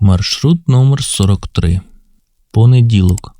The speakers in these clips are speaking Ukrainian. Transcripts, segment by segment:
Маршрут номер 43. Понеділок.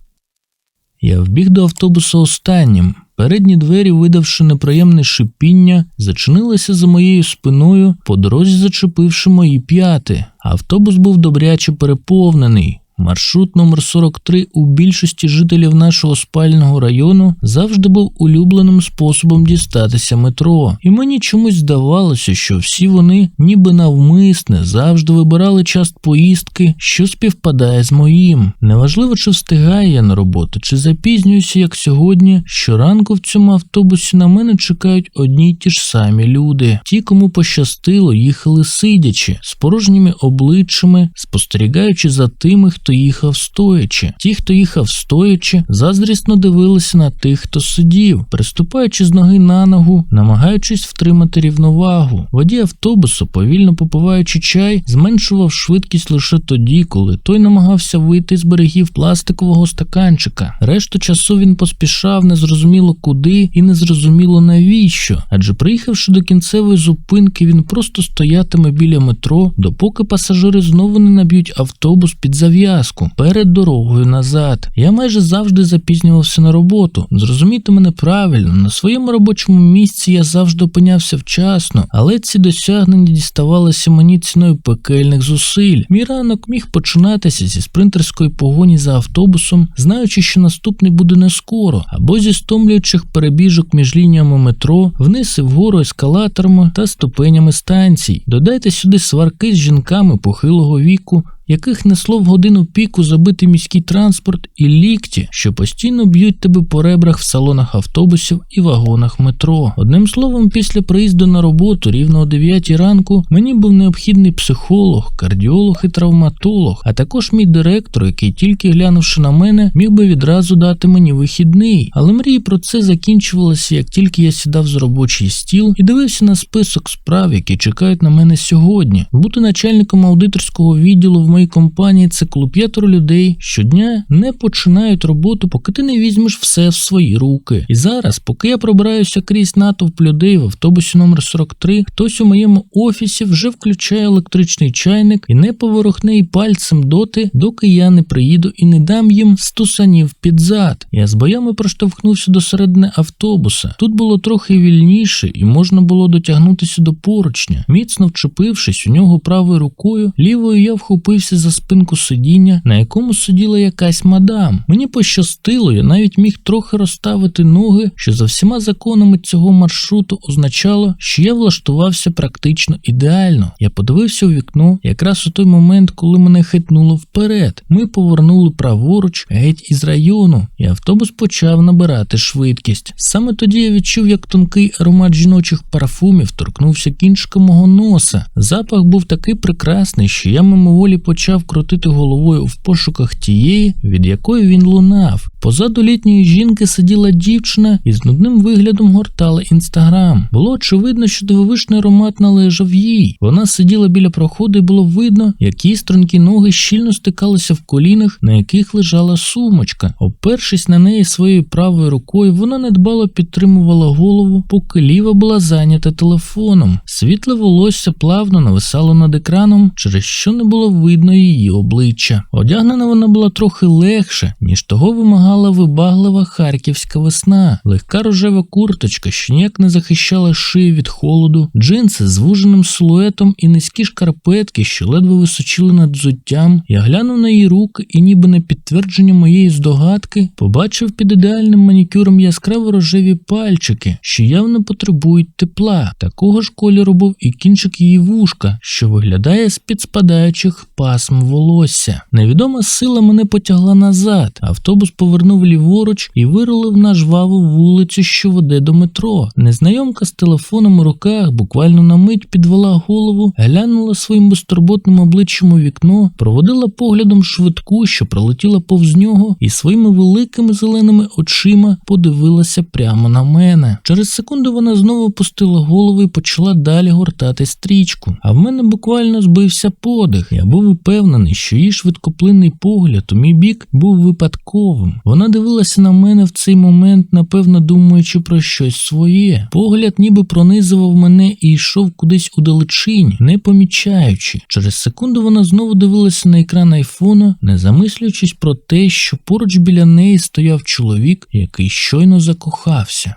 Я вбіг до автобуса останнім. Передні двері, видавши неприємне шипіння, зачинилися за моєю спиною, по дорозі зачепивши мої п'яти. Автобус був добряче переповнений. Маршрут номер 43 у більшості жителів нашого спального району завжди був улюбленим способом дістатися метро, і мені чомусь здавалося, що всі вони, ніби навмисне, завжди вибирали час поїздки, що співпадає з моїм. Неважливо, чи встигаю я на роботу, чи запізнююся, як сьогодні. Щоранку в цьому автобусі на мене чекають одні й ті ж самі люди. Ті, кому пощастило, їхали сидячи, з порожніми обличчями, спостерігаючи за тими, хто їхав стоячи. Ті, хто їхав стоячи, заздрісно дивилися на тих, хто сидів, приступаючи з ноги на ногу, намагаючись втримати рівновагу. Водій автобусу, повільно попиваючи чай, зменшував швидкість лише тоді, коли той намагався вийти з берегів пластикового стаканчика. Решту часу він поспішав незрозуміло куди і незрозуміло навіщо. Адже приїхавши до кінцевої зупинки, він просто стоятиме біля метро, допоки пасажири знову не наб'ють автобус під зав'язку перед дорогою назад. Я майже завжди запізнювався на роботу. Зрозумійте мене правильно, на своєму робочому місці я завжди опинявся вчасно, але ці досягнення діставалися мені ціною пекельних зусиль. Мій ранок міг починатися зі спринтерської погоні за автобусом, знаючи, що наступний буде не скоро, або зі стомлюючих перебіжок між лініями метро, вниз і вгору ескалаторами та ступенями станцій. Додайте сюди сварки з жінками похилого віку, яких несло в годину піку забитий міський транспорт і лікті, що постійно б'ють тебе по ребрах в салонах автобусів і вагонах метро. Одним словом, після приїзду на роботу рівно о 9 ранку мені був необхідний психолог, кардіолог і травматолог, а також мій директор, який, тільки глянувши на мене, міг би відразу дати мені вихідний. Але мрії про це закінчувалися, як тільки я сідав за робочий стіл і дивився на список справ, які чекають на мене сьогодні. Бути начальником аудиторського відділу в моїй компанії це коли п'ятеро людей щодня не починають роботу, поки ти не візьмеш все в свої руки. І зараз, поки я пробираюся крізь натовп людей в автобусі номер 43, хтось у моєму офісі вже включає електричний чайник і не поворохне й пальцем доти, доки я не приїду і не дам їм стусанів під зад. Я з боями проштовхнувся до середини автобуса. Тут було трохи вільніше, і можна було дотягнутися до поручня. Міцно вчепившись у нього правою рукою, лівою я вхопився за спинку сидіння, на якому сиділа якась мадам. Мені пощастило, я навіть міг трохи розставити ноги, що за всіма законами цього маршруту означало, що я влаштувався практично ідеально. Я подивився у вікно, якраз у той момент, коли мене хитнуло вперед. Ми повернули праворуч геть із району, і автобус почав набирати швидкість. Саме тоді я відчув, як тонкий аромат жіночих парфумів торкнувся кінчика мого носа. Запах був такий прекрасний, що я мимоволі почав крутити головою в пошуках тієї, від якої він лунав. Позаду літньої жінки сиділа дівчина і з нудним виглядом гортала інстаграм. Було очевидно, що дивовижний аромат належав їй. Вона сиділа біля проходу і було видно, як її стрункі ноги щільно стикалися в колінах, на яких лежала сумочка. Опершись на неї своєю правою рукою, вона недбало підтримувала голову, поки ліва була зайнята телефоном. Світле волосся плавно нависало над екраном, через що не було видно її обличчя. Одягнена вона була трохи легше, ніж того вимагала вибаглива харківська весна, легка рожева курточка, що ніяк не захищала шию від холоду, джинси з вуженим силуетом і низькі шкарпетки, що ледве височили над взуттям. Я глянув на її руки і, ніби на підтвердження моєї здогадки, побачив під ідеальним манікюром яскраво рожеві пальчики, що явно потребують тепла. Такого ж кольору був і кінчик її вушка, що виглядає з під спадаючих пасм волосся. Невідома сила мене потягла назад. Автобус повернув ліворуч і вирулив на жваву вулицю, що веде до метро. Незнайомка з телефоном у руках буквально на мить підвела голову, глянула своїм безтурботним обличчям у вікно, проводила поглядом швидку, що пролетіла повз нього, і своїми великими зеленими очима подивилася прямо на мене. Через секунду вона знову опустила голову і почала далі гортати стрічку. А в мене буквально збився подих. Я був упевнений, що її швидкоплинний погляд у мій бік був випадковим. Вона дивилася на мене в цей момент, напевно, думаючи про щось своє. Погляд ніби пронизував мене і йшов кудись у далечінь, не помічаючи. Через секунду вона знову дивилася на екран айфона, не замислюючись про те, що поруч біля неї стояв чоловік, який щойно закохався.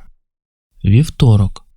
Вівторок.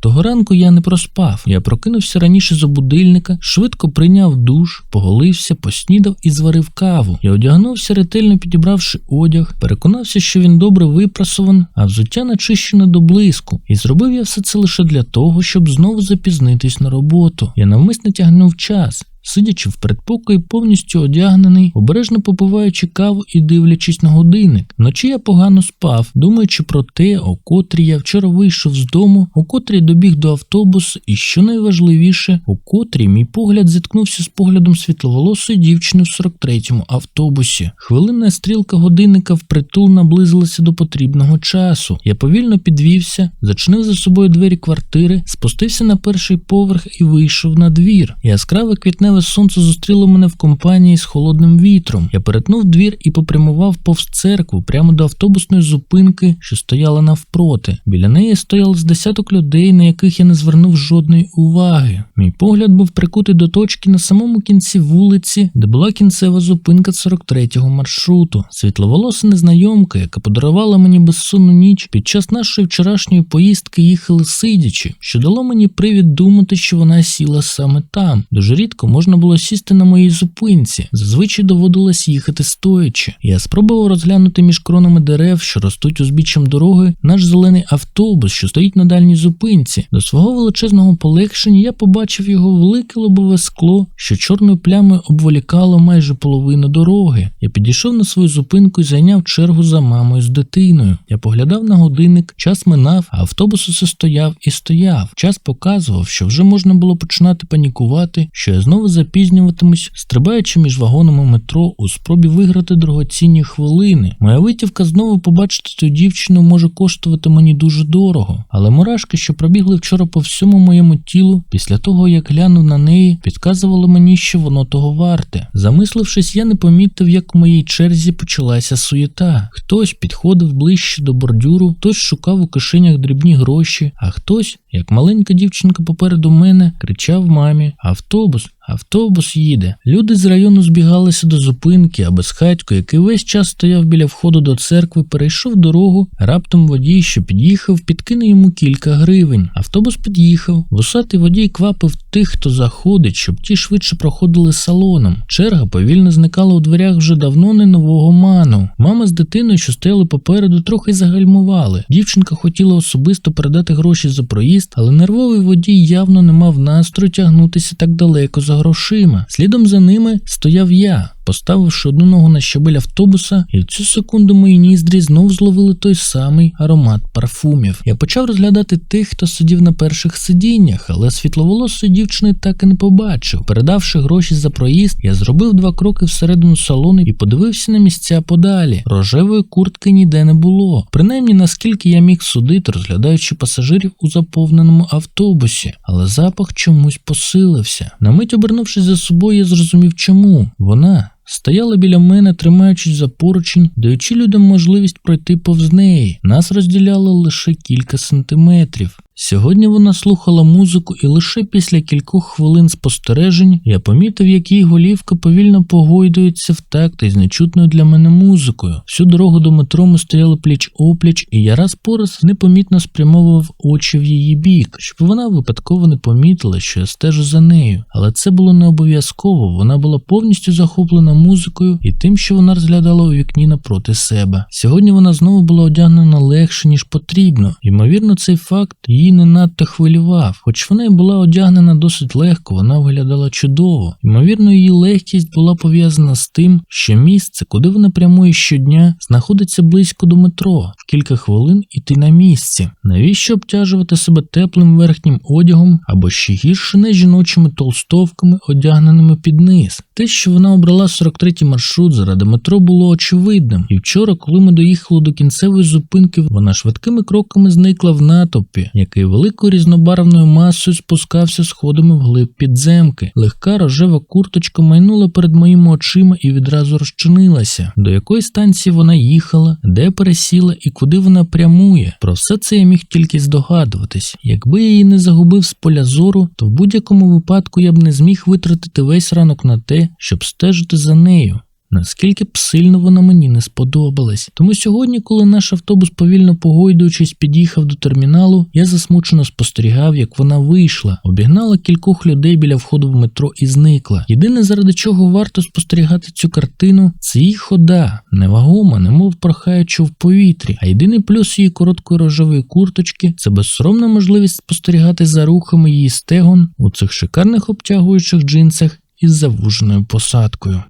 Того ранку я не проспав. Я прокинувся раніше за будильника, швидко прийняв душ, поголився, поснідав і зварив каву. Я одягнувся, ретельно підібравши одяг, переконався, що він добре випрасован, а взуття начищене до блиску. І зробив я все це лише для того, щоб знову запізнитись на роботу. Я навмисно тягнув час. Сидячи в передпокої, повністю одягнений, обережно попиваючи каву і дивлячись на годинник. Вночі я погано спав, думаючи про те, о котрій я вчора вийшов з дому, о котрій добіг до автобусу, і що найважливіше, о котрій мій погляд зіткнувся з поглядом світловолосої дівчини в 43-му автобусі. Хвилинна стрілка годинника впритул наблизилася до потрібного часу. Я повільно підвівся, зачинив за собою двері квартири, спустився на перший поверх і вийшов на двір. Яскраве квітневе сонце зустріло мене в компанії з холодним вітром. Я перетнув двір і попрямував повз церкву прямо до автобусної зупинки, що стояла навпроти. Біля неї стояло з десяток людей, на яких я не звернув жодної уваги. Мій погляд був прикутий до точки на самому кінці вулиці, де була кінцева зупинка 43-го маршруту. Світловолоса незнайомка, яка подарувала мені безсонну ніч під час нашої вчорашньої поїздки їхали сидячи, що дало мені привід думати, що вона сіла саме там. Дуже рідко можна було сісти на моїй зупинці. Зазвичай доводилось їхати стоячи. Я спробував розглянути між кронами дерев, що ростуть узбіччям дороги, наш зелений автобус, що стоїть на дальній зупинці. До свого величезного полегшення я побачив його велике лобове скло, що чорною плямою обволікало майже половину дороги. Я підійшов на свою зупинку і зайняв чергу за мамою з дитиною. Я поглядав на годинник, час минав, а автобус усе стояв і стояв. Час показував, що вже можна було починати панікувати, що я знову запізнюватимусь, стрибаючи між вагонами метро у спробі виграти дорогоцінні хвилини. Моя витівка знову побачити цю дівчину може коштувати мені дуже дорого, але мурашки, що пробігли вчора по всьому моєму тілу, після того як глянув на неї, підказували мені, що воно того варте. Замислившись, я не помітив, як у моїй черзі почалася суєта. Хтось підходив ближче до бордюру, хтось шукав у кишенях дрібні гроші, а хтось, як маленька дівчинка попереду мене, кричав мамі: Автобус, Автобус їде. Люди з району збігалися до зупинки, а безхатько, який весь час стояв біля входу до церкви, перейшов дорогу. Раптом водій, що під'їхав, підкинув йому кілька гривень. Автобус під'їхав. Вусатий водій квапив тих, хто заходить, щоб ті швидше проходили салоном. Черга повільно зникала у дверях вже давно не нового ману. Мама з дитиною, що стояли попереду, трохи загальмували. Дівчинка хотіла особисто передати гроші за проїзд, але нервовий водій явно не мав настрою тягнутися так далеко за грошима. Слідом за ними стояв я, поставивши одну ногу на щабель автобуса, і в цю секунду мої ніздрі знов зловили той самий аромат парфумів. Я почав розглядати тих, хто сидів на перших сидіннях, але світловолосої дівчини так і не побачив. Передавши гроші за проїзд, я зробив два кроки всередину салону і подивився на місця подалі. Рожевої куртки ніде не було. Принаймні, наскільки я міг судити, розглядаючи пасажирів у заповненому автобусі, але запах чомусь посилився. На мить обернувшись за собою, я зрозумів, чому вона. Стояла біля мене, тримаючись за поручень, даючи людям можливість пройти повз неї. Нас розділяло лише кілька сантиметрів. Сьогодні вона слухала музику, і лише після кількох хвилин спостережень я помітив, як її голівка повільно погойдується в такт із нечутною для мене музикою. Всю дорогу до метро ми стояли пліч опліч, і я раз по раз непомітно спрямовував очі в її бік, щоб вона випадково не помітила, що я стежу за нею. Але це було не обов'язково. Вона була повністю захоплена музикою і тим, що вона розглядала у вікні напроти себе. Сьогодні вона знову була одягнена легше ніж потрібно. Ймовірно, цей факт її не надто хвилював. Хоч вона й була одягнена досить легко, вона виглядала чудово. Ймовірно, її легкість була пов'язана з тим, що місце, куди вона прямує щодня, знаходиться близько до метро, кілька хвилин іти на місці. Навіщо обтяжувати себе теплим верхнім одягом або ще гірше не жіночими толстовками, одягненими під низ? Те, що вона обрала 43-й маршрут заради метро, було очевидним. І вчора, коли ми доїхали до кінцевої зупинки, вона швидкими кроками зникла в натовпі, який який великою різнобарвною масою спускався сходами вглиб підземки. Легка рожева курточка майнула перед моїми очима і відразу розчинилася. До якої станції вона їхала, де пересіла і куди вона прямує. Про все це я міг тільки здогадуватись. Якби я її не загубив з поля зору, то в будь-якому випадку я б не зміг витратити весь ранок на те, щоб стежити за нею. Наскільки б сильно вона мені не сподобалась. Тому сьогодні, коли наш автобус повільно погойдуючись під'їхав до терміналу, я засмучено спостерігав, як вона вийшла, обігнала кількох людей біля входу в метро і зникла. Єдине, заради чого варто спостерігати цю картину, це її хода, невагома, немов прохаючи в повітрі. А єдиний плюс її короткої рожевої курточки це безсоромна можливість спостерігати за рухами її стегон у цих шикарних обтягуючих джинсах із завуженою посадкою.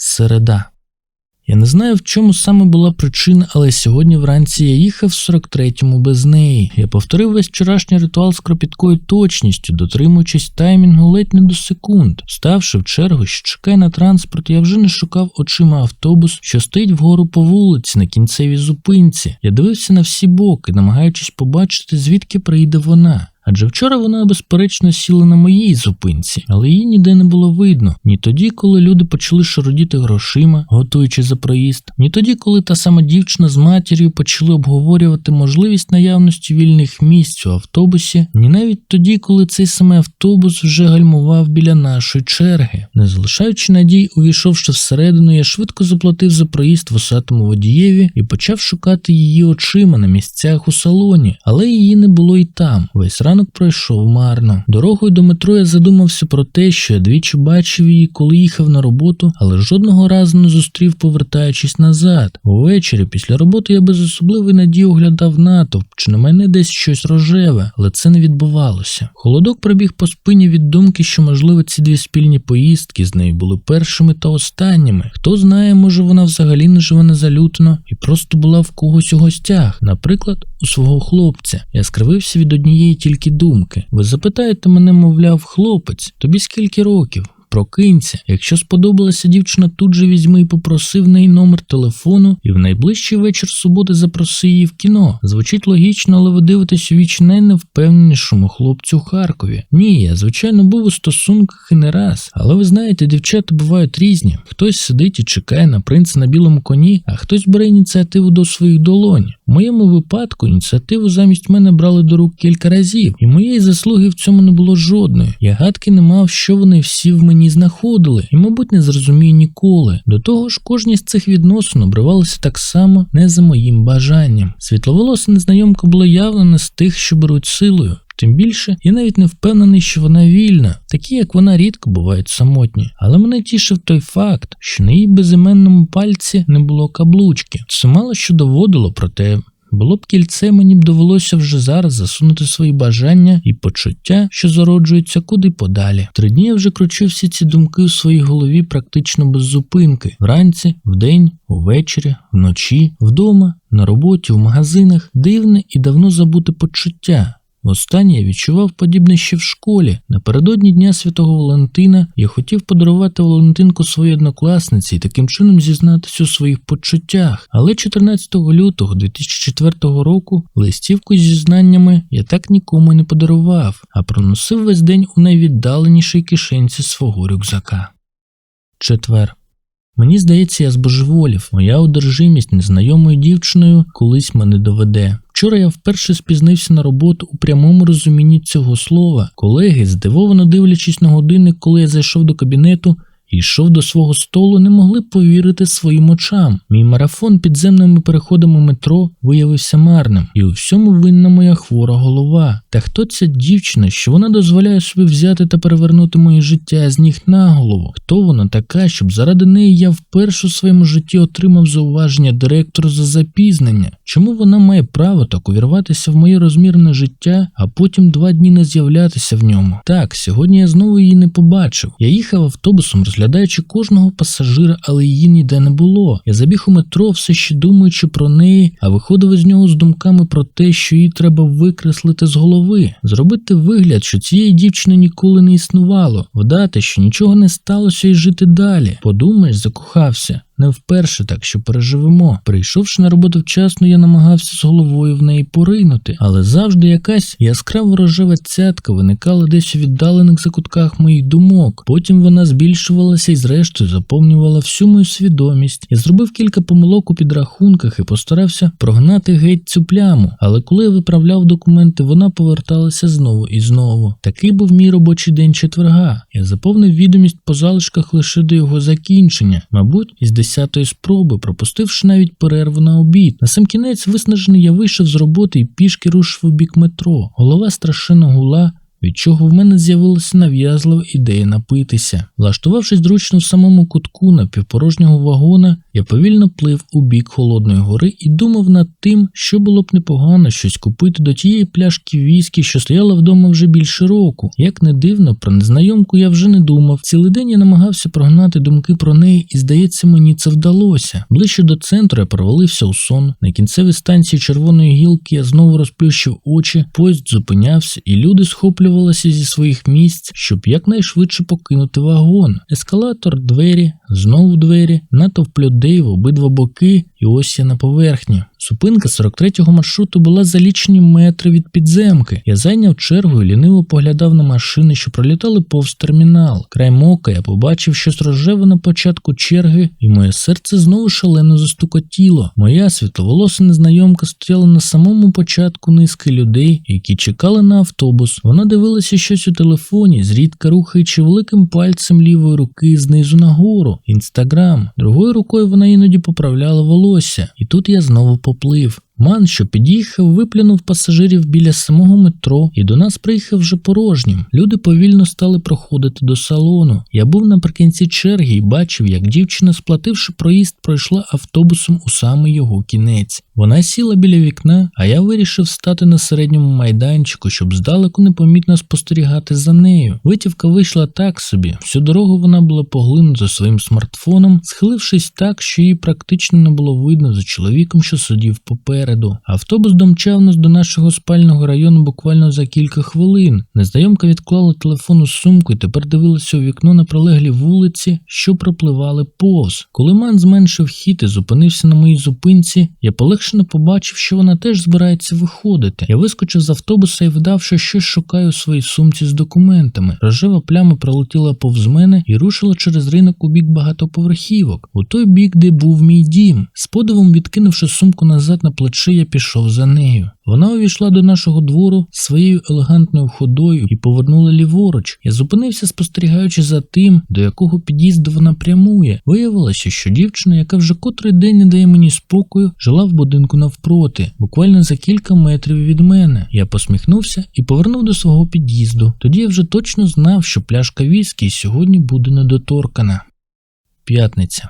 Середа. Я не знаю, в чому саме була причина, але сьогодні вранці я їхав в 43-му без неї. Я повторив весь вчорашній ритуал з кропіткою точністю, дотримуючись таймінгу ледь не до секунд. Ставши в чергу, що чекає на транспорт, я вже не шукав очима автобус, що стоїть вгору по вулиці на кінцевій зупинці. Я дивився на всі боки, намагаючись побачити, звідки приїде вона. Адже вчора вона безперечно сіла на моїй зупинці, але її ніде не було видно ні тоді, коли люди почали шародіти грошима, готуючи за проїзд, ні тоді, коли та сама дівчина з матір'ю почали обговорювати можливість наявності вільних місць у автобусі, ні навіть тоді, коли цей самий автобус вже гальмував біля нашої черги. Не залишаючи надій, увійшовши всередину, я швидко заплатив за проїзд вусатому водієві і почав шукати її очима на місцях у салоні, але її не було і там. Весь ранок пройшов марно. Дорогою до метро я задумався про те, що я двічі бачив її, коли їхав на роботу, але жодного разу не зустрів, повертаючись назад. Увечері після роботи я без особливої надії оглядав натовп, чи на мене десь щось рожеве, але це не відбувалося. Холодок пробіг по спині від думки, що, можливо, ці дві спільні поїздки з нею були першими та останніми. Хто знає, може вона взагалі не живе незалютно і просто була в когось у гостях, наприклад, у свого хлопця. Я скривився від однієї тільки думки. Ви запитаєте мене, мовляв, хлопець, тобі скільки років? Прокинься, якщо сподобалася дівчина, тут же візьми і попроси в неї номер телефону, і в найближчий вечір суботи запроси її в кіно. Звучить логічно, але ви дивитесь у віч найневпевненішому хлопцю Харкові. Ні, я звичайно був у стосунках і не раз, але ви знаєте, дівчата бувають різні. Хтось сидить і чекає на принца на білому коні, а хтось бере ініціативу до своїх долонь. В моєму випадку ініціативу замість мене брали до рук кілька разів, і моєї заслуги в цьому не було жодної. Я гадки не мав, що вони всі в мені знаходили, і, мабуть, не зрозумію ніколи. До того ж, кожні з цих відносин обривалися так само не за моїм бажанням. Світловолоса незнайомка була явно не з тих, що беруть силою. Тим більше я навіть не впевнений, що вона вільна, такі як вона рідко бувають самотні. Але мене тішив той факт, що на її безіменному пальці не було каблучки. Це мало що доводило, проте було б кільце, мені б довелося вже зараз засунути свої бажання і почуття, що зароджуються куди подалі. Три дні я вже кручив всі ці думки у своїй голові практично без зупинки: вранці, вдень, увечері, вночі, вдома, на роботі, в магазинах, дивне і давно забуте почуття. Востаннє я відчував подібне ще в школі. Напередодні Дня Святого Валентина я хотів подарувати Валентинку своїй однокласниці і таким чином зізнатися у своїх почуттях. Але 14 лютого 2004 року листівку з зізнаннями я так нікому не подарував, а проносив весь день у найвіддаленішій кишенці свого рюкзака. Четвер. Мені здається, я збожеволів. Моя одержимість незнайомою дівчиною колись мене доведе. Вчора я вперше спізнився на роботу у прямому розумінні цього слова. Колеги, здивовано дивлячись на годинник, коли я зайшов до кабінету і йшов до свого столу, не могли повірити своїм очам. Мій марафон підземними переходами метро виявився марним, і у всьому винна моя хвора голова. Та хто ця дівчина, що вона дозволяє собі взяти та перевернути моє життя з ніг на голову? Хто вона така, щоб заради неї я вперше у своєму житті отримав зауваження директора за запізнення? Чому вона має право так увірватися в моє розмірне життя, а потім два дні не з'являтися в ньому? Так, сьогодні я знову її не побачив. Я їхав автобусом, розглядаючи кожного пасажира, але її ніде не було. Я забіг у метро, все ще думаючи про неї, а виходив із нього з думками про те, що її треба викреслити з голови, зробити вигляд, що цієї дівчини ніколи не існувало, вдати, що нічого не сталося і жити далі. Подумаєш, закохався. Не вперше, так що переживемо. Прийшовши на роботу вчасно, я намагався з головою в неї поринути, але завжди якась яскраво рожева цятка виникала десь у віддалених закутках моїх думок. Потім вона збільшувалася і, зрештою, заповнювала всю мою свідомість. Я зробив кілька помилок у підрахунках і постарався прогнати геть цю пляму. Але коли я виправляв документи, вона поверталася знову і знову. Такий був мій робочий день четверга. Я заповнив відомість по залишках лише до його закінчення, мабуть, із десятої спроби, пропустивши навіть перерву на обід. На сам кінець виснажений я вийшов з роботи і пішки рушив у бік метро. Голова страшенно гула. Від чого в мене з'явилася нав'язлива ідея напитися. Влаштувавшись зручно в самому кутку напівпорожнього вагона, я повільно плив у бік холодної гори і думав над тим, що було б непогано щось купити до тієї пляшки віскі, що стояла вдома вже більше року. Як не дивно, про незнайомку я вже не думав. Цілий день я намагався прогнати думки про неї, і здається, мені це вдалося. Ближче до центру я провалився у сон. На кінцевій станції червоної гілки я знову розплющив очі, поїзд зупинявся, і люди схоплювалися зі своїх місць, щоб якнайшвидше покинути вагон. Ескалатор, двері, знову двері, натовп людей в обидва боки, і ось я на поверхні. Зупинка 43-го маршруту була за лічені метри від підземки. Я зайняв чергу і ліниво поглядав на машини, що пролітали повз термінал. Край мока я побачив щось рожеве на початку черги, і моє серце знову шалено застукотіло. Моя світловолоса незнайомка стояла на самому початку низки людей, які чекали на автобус. Вона дивилася щось у телефоні, зрідка рухаючи великим пальцем лівої руки знизу нагору. Інстаграм. Другою рукою вона іноді поправляла волосся. І тут я знову поплив. Ман, що під'їхав, виплюнув пасажирів біля самого метро, і до нас приїхав вже порожнім. Люди повільно стали проходити до салону. Я був наприкінці черги і бачив, як дівчина, сплативши проїзд, пройшла автобусом у самий його кінець. Вона сіла біля вікна, а я вирішив стати на середньому майданчику, щоб здалеку непомітно спостерігати за нею. Витівка вийшла так собі. Всю дорогу вона була поглинута своїм смартфоном, схилившись так, що її практично не було видно за чоловіком, що сидів попереду. Автобус домчав нас до нашого спального району буквально за кілька хвилин. Незнайомка відклала телефон у сумку і тепер дивилася у вікно на прилеглі вулиці, що пропливали повз. Коли ман зменшив хід і зупинився на моїй зупинці, я полегшено побачив, що вона теж збирається виходити. Я вискочив з автобуса і вдав, що щось шукаю у своїй сумці з документами. Рожева пляма пролетіла повз мене і рушила через ринок у бік багатоповерхівок, у той бік, де був мій дім. З подивом відкинувши сумку назад на плече, я пішов за нею. Вона увійшла до нашого двору своєю елегантною ходою і повернула ліворуч. Я зупинився, спостерігаючи за тим, до якого під'їзду вона прямує. Виявилося, що дівчина, яка вже котрий день не дає мені спокою, жила в будинку навпроти, буквально за кілька метрів від мене. Я посміхнувся і повернув до свого під'їзду. Тоді я вже точно знав, що пляшка віскі сьогодні буде недоторкана. П'ятниця.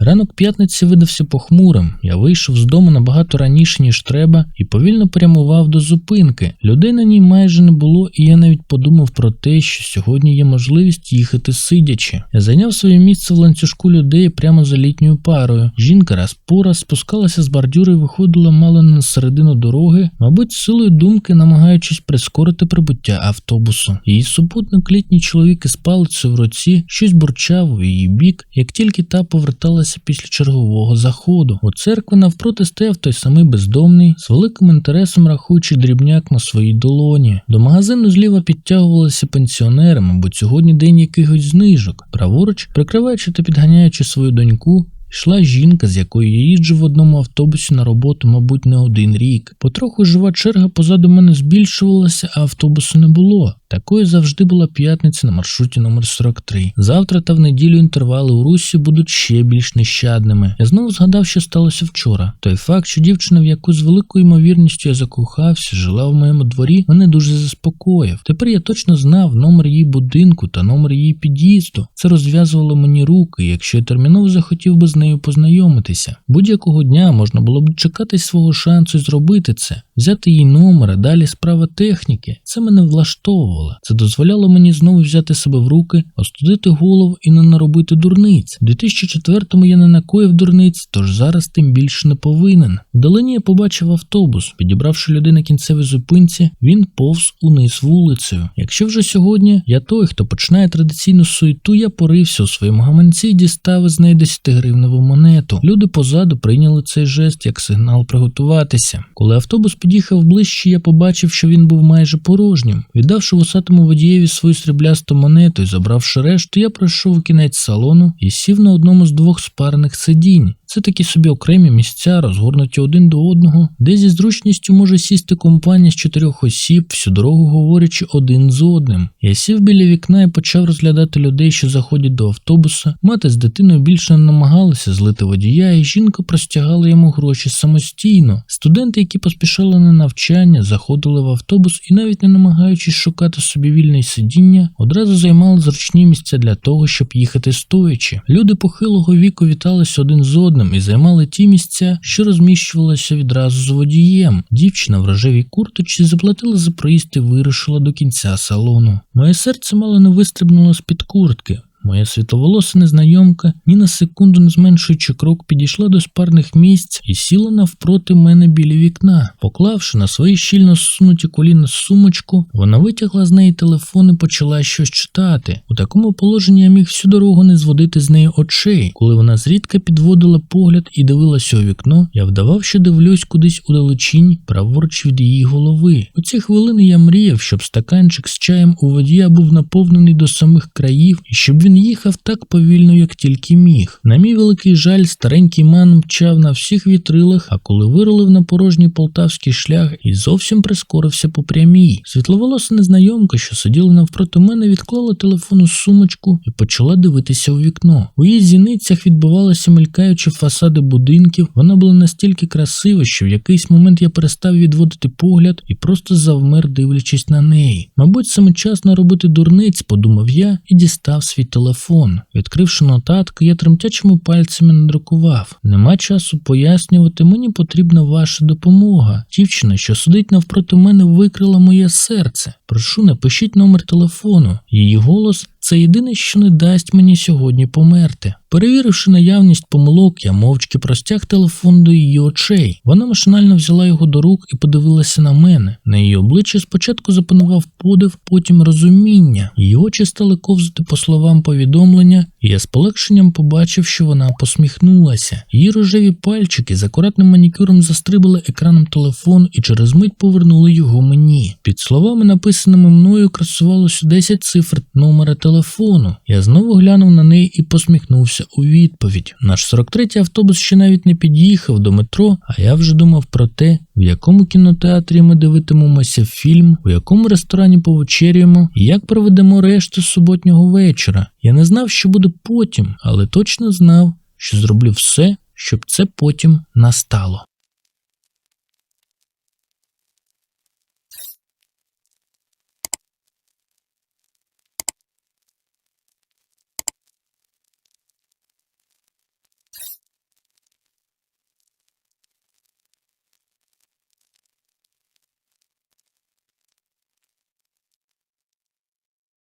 Ранок п'ятниці видався похмурим. Я вийшов з дому набагато раніше, ніж треба, і повільно прямував до зупинки. Людей на ній майже не було, і я навіть подумав про те, що сьогодні є можливість їхати сидячи. Я зайняв своє місце в ланцюжку людей прямо за літньою парою. Жінка раз по раз спускалася з бордюри і виходила мало не на середину дороги, мабуть, силою думки, намагаючись прискорити прибуття автобусу. Її супутник літній чоловік із палицею в руці щось бурчав у її бік, як тільки та поверталася після чергового заходу. У церкви навпроти стояв той самий бездомний, з великим інтересом рахуючи дрібняк на своїй долоні. До магазину зліва підтягувалися пенсіонери, мабуть, сьогодні день якихось знижок. Праворуч, прикриваючи та підганяючи свою доньку. Йшла жінка, з якою я їжджу в одному автобусі на роботу, мабуть, не один рік. Потроху жива черга позаду мене збільшувалася, а автобусу не було. Такою завжди була п'ятниця на маршруті номер 43. Завтра та в неділю інтервали у Русі будуть ще більш нещадними. Я знову згадав, що сталося вчора. Той факт, що дівчина, в яку з великою ймовірністю я закохався, жила в моєму дворі, мене дуже заспокоїв. Тепер я точно знав номер її будинку та номер її під'їзду. Це розв'язувало мені руки, якщо я терміново захотів би з нею познайомитися. Будь-якого дня можна було б чекати свого шансу зробити це, взяти її номер, а далі справа техніки. Це мене влаштовувало. Заспокоювала. Це дозволяло мені знову взяти себе в руки, остудити голову і не наробити дурниць. У 2004-му я не накоїв дурниць, тож зараз тим більше не повинен. Вдалині я побачив автобус. Підібравши людей на кінцевій зупинці, він повз униз вулицею. Якщо вже сьогодні я той, хто починає традиційну суету, я порився у своєму гаманці і дістав із неї 10-гривневу монету. Люди позаду прийняли цей жест як сигнал приготуватися. Коли автобус під'їхав ближче, я побачив, що він був майже порожнім. Віддавши вусатому водієві свою сріблясту монету і забравши решту, я пройшов у кінець салону і сів на одному з двох спарних сидінь. Це такі собі окремі місця, розгорнуті один до одного, де зі зручністю може сісти компанія з чотирьох осіб, всю дорогу говорячи один з одним. Я сів біля вікна і почав розглядати людей, що заходять до автобуса. Мати з дитиною більше не намагалися злити водія, і жінка простягала йому гроші самостійно. Студенти, які поспішали на навчання, заходили в автобус і, навіть не намагаючись шукати собі вільне сидіння, одразу займали зручні місця для того, щоб їхати стоячи. Люди похилого віку віталися один з одним і займали ті місця, що розміщувалися відразу з водієм. Дівчина в рожевій курточці заплатила за проїзд і вирушила до кінця салону. Моє серце мало не вистрибнуло з-під куртки. Моя світловолоса незнайомка, ні на секунду не зменшуючи крок, підійшла до спарних місць і сіла навпроти мене біля вікна. Поклавши на свої щільно сунуті коліна сумочку, вона витягла з неї телефон і почала щось читати. У такому положенні я міг всю дорогу не зводити з неї очей. Коли вона зрідка підводила погляд і дивилася у вікно, я вдавав, що дивлюсь кудись у далечінь, праворуч від її голови. У ці хвилини я мріяв, щоб стаканчик з чаєм у водія був наповнений до самих країв і щоб він їхав так повільно, як тільки міг. На мій великий жаль, старенький ман мчав на всіх вітрилах, а коли вирулив на порожній полтавський шлях і зовсім прискорився по прямій. Світловолоса незнайомка, що сиділа навпроти мене, відклала телефон у сумочку і почала дивитися у вікно. У її зіницях відбувалися мелькаючі фасади будинків. Вона була настільки красива, що в якийсь момент я перестав відводити погляд і просто завмер, дивлячись на неї. Мабуть, саме час наробити дурниць, подумав я і дістав свій телефон. Відкривши нотатки, я тремтячими пальцями надрукував. Нема часу пояснювати, мені потрібна ваша допомога. Дівчина, що сидить навпроти мене, викрила моє серце. Прошу, напишіть номер телефону. Її голос це єдине, що не дасть мені сьогодні померти. Перевіривши наявність помилок, я мовчки простяг телефон до її очей. Вона машинально взяла його до рук і подивилася на мене. На її обличчі спочатку запанував подив, потім розуміння. Її очі стали ковзати по словам повідомлення, і я з полегшенням побачив, що вона посміхнулася. Її рожеві пальчики з акуратним манікюром застрибали екраном телефону і через мить повернули його мені. Під словами, написаними мною, красувалося 10 цифр номера телефону. Я знову глянув на неї і посміхнувся у відповідь. Наш 43-й автобус ще навіть не під'їхав до метро, а я вже думав про те, в якому кінотеатрі ми дивитимемося фільм, у якому ресторані повечеряємо і як проведемо решту суботнього вечора. Я не знав, що буде потім, але точно знав, що зроблю все, щоб це потім настало.